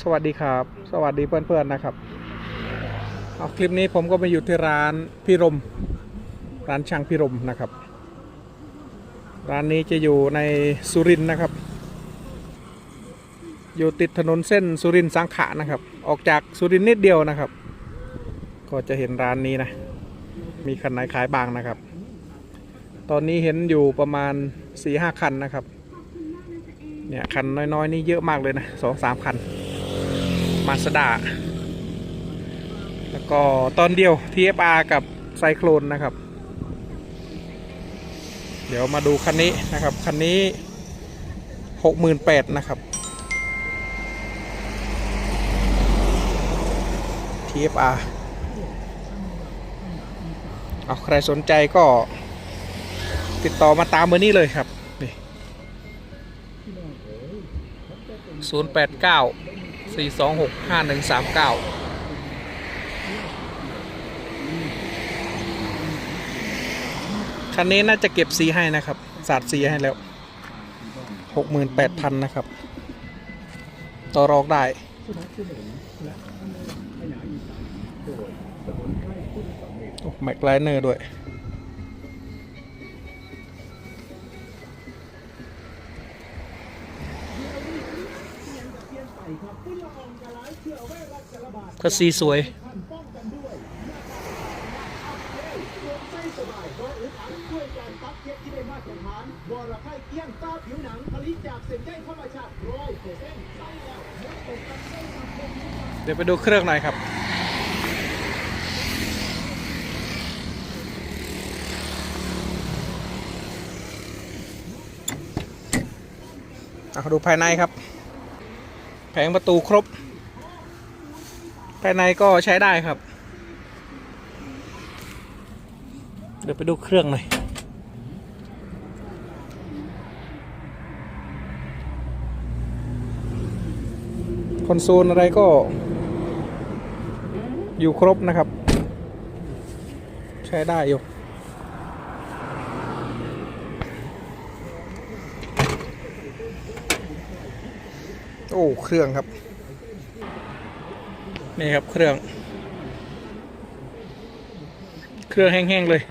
สวัสดีครับ สวัสดีเพื่อนๆนะครับเอาคลิปนี้ผมก็มาอยู่ที่ร้านพิรม ร้านช่างพิรมนะครับ ร้านนี้จะอยู่ในสุรินทร์นะครับ อยู่ติดถนนเส้นสุรินทร์สังขะนะครับ ออกจากสุรินทร์นิดเดียวนะครับ ก็จะเห็นร้านนี้นะ มีคันไหนขายบางนะครับ ตอนนี้เห็นอยู่ประมาณ4ี่ห้าคันนะครับเนี่ยคันน้อยๆนี่เยอะมากเลยนะสองสามคัน มาสด้าแล้วก็ตอนเดียว TFR กับไซโคลนนะครับ เดี๋ยวมาดูคันนี้นะครับ คันนี้หกหมื่นแปดนะครับ TFR เอาใครสนใจก็ติดต่อมาตามเบอร์นี้เลยครับนี่ 0 8 9 4 2 6 5 1 3 9คันนี้น่าจะเก็บสีให้นะครับ สาดสีให้แล้ว68,000นะครับ ต่อรองได้แม็กไลเนอร์ด้วย ก็สีสวยวรไข้เกี้ยงต้าผิวหนัสซ็นต์ใส่แล้วไม่ตกกันไม่ทำเป็นเดี๋ยวไปดูเครื่องหน่อยครับเอาดูภายในครับ แผงประตูครบ ภายในก็ใช้ได้ครับ เดี๋ยวไปดูเครื่องหน่อยคอนโซลอะไรก็ อยู่ครบนะครับ ใช้ได้อยู่ โอ้เครื่องครับ นี่ครับเครื่อง เครื่องแห้งๆเลย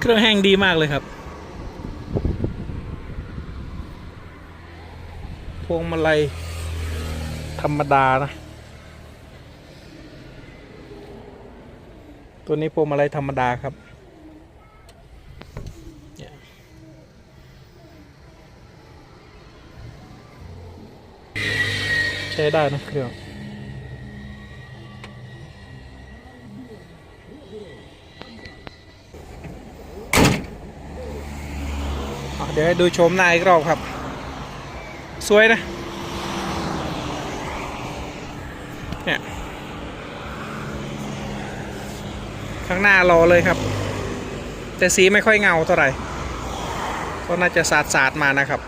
เครื่องแห้งดีมากเลยครับ พวงมาลัยธรรมดานะ ตัวนี้พวงมาลัยธรรมดาครับใช้ได้นะเครื่องเดี๋ยวให้ดูชมหน้าอีกรอบครับ สวยนะเนี่ยข้างหน้ารอเลยครับ แต่สีไม่ค่อยเงาเท่าไหร่ก็น่าจะสาดสาดๆมานะครับ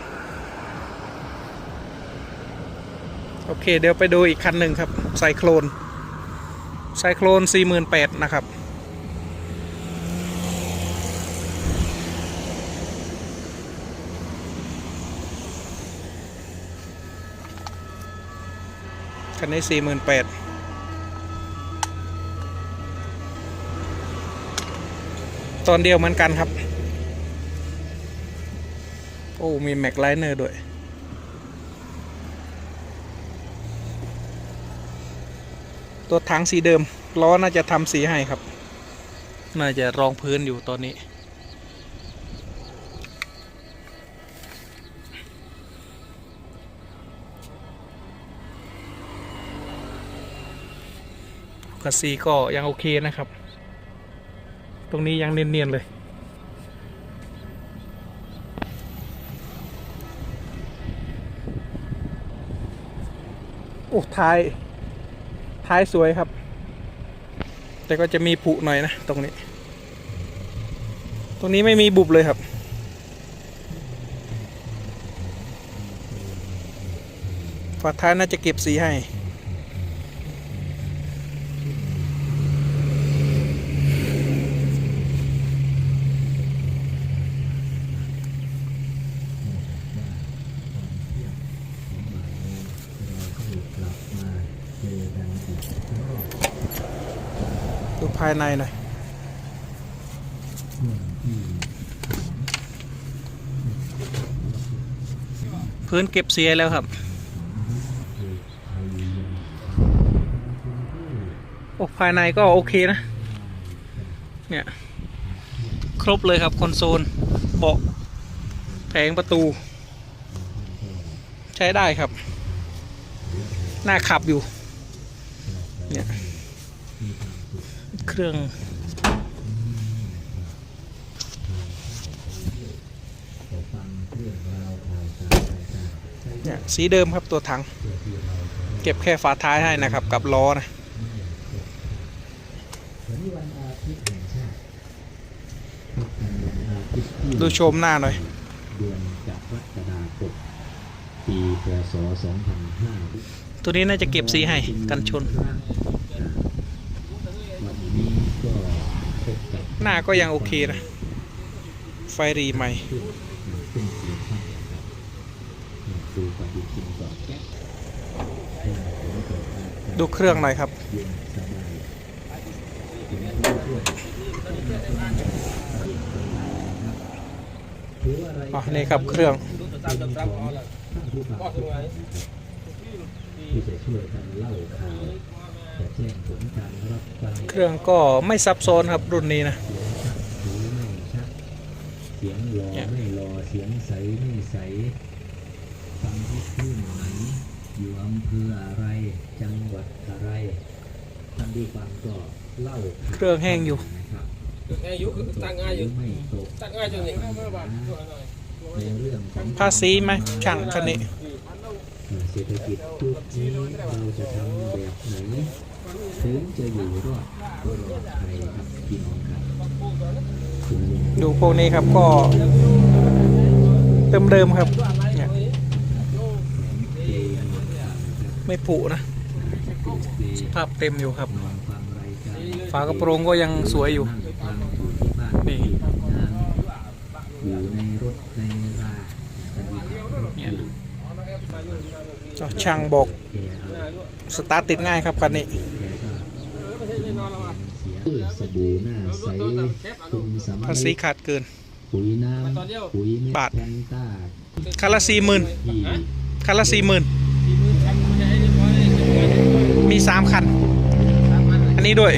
โอเคเดี๋ยวไปดูอีกคันหนึ่งครับไซโคลนไซโคลน48,000นะครับ คันนี้สี่หมื่นแปดตอนเดียวเหมือนกันครับ โอ้ มีแม็กไลเนอร์ด้วย ตัวถังสีเดิม ล้อน่าจะทำสีให้ครับ น่าจะรองพื้นอยู่ตอนนี้ คัสซีก็ยังโอเคนะครับ ตรงนี้ยังเนียนๆเลย โอ้ท้าย ท้ายสวยครับ แต่ก็จะมีผุหน่อยนะ ตรงนี้ ตรงนี้ไม่มีบุบเลยครับฝาท้ายน่าจะเก็บสีให้ ดูภายในหน่อยพื้นเก็บเสียแล้วครับ โอ้ภายในก็โอเคนะ เนี่ย ครบเลยครับ คอนโซล เบาะแผงประตู ใช้ได้ครับ น่าขับอยู่ เนี่ย เครื่องเนี่ยสีเดิมครับตัวถัง เก็บแค่ฝาท้ายให้นะครับ กับล้อนะดูชมหน้าหน่อยตัวนี้น่าจะเก็บสีให้กันชนนี้ก็พบกับ หน้าก็ยังโอเคนะ ไฟรีใหม่ดูเครื่องหน่อยครับ อ๋อ นี่ครับเครื่อง เครื่องก็ไม่ซับซ้อนครับรุ่นนี้นะ เสียงชัดหรือไม่ชัด เสียงรอ เนี่ย ไม่รอ เสียงใสไม่ใส ฟังที่คลื่นไหน อยู่อำเภออะไร จังหวัดอะไรท่านที่ฟังก็เล่าเครื่องแห้งอยู่ นะครับง่ายอยู่คือตั้งง่ายอยู่ หรืไม่ตกตั้งง่ายจังนี่ในเรื่องของ ภาษีไหมช่างคันนี้ เศรษฐกิจยุคนี้เราจะทำแบบไหนถึงจะอยู่รอดปลอดภัยครับพี่น้องครับคุณลุงดูพวกนี้ครับก็เดิมๆครับ เนี่ย เปย์นอนฟังครับ ไม่ผุนะเปย์สภาพเต็มอยู่ครับนอนฟังรายการฝากระโปรงก็ยังสวยอยู่นั่งฟังอยู่ที่บ้านนี่ที่ทำงานอยู่ในรถในราจะมีรถอยู่อ๋อช่างบอกแกเอาสตาร์ทติดง่ายครับคันนี้แกก็เสียสบู่หน้าใสคุณสำภาษีลีขาดเกินปุ๋ยน้ำปุ๋ยเม็ดบาทแพนต้าคันละสี่หมื่นที่คันละสี่หมื่น มีสามคัน อันนี้ด้วย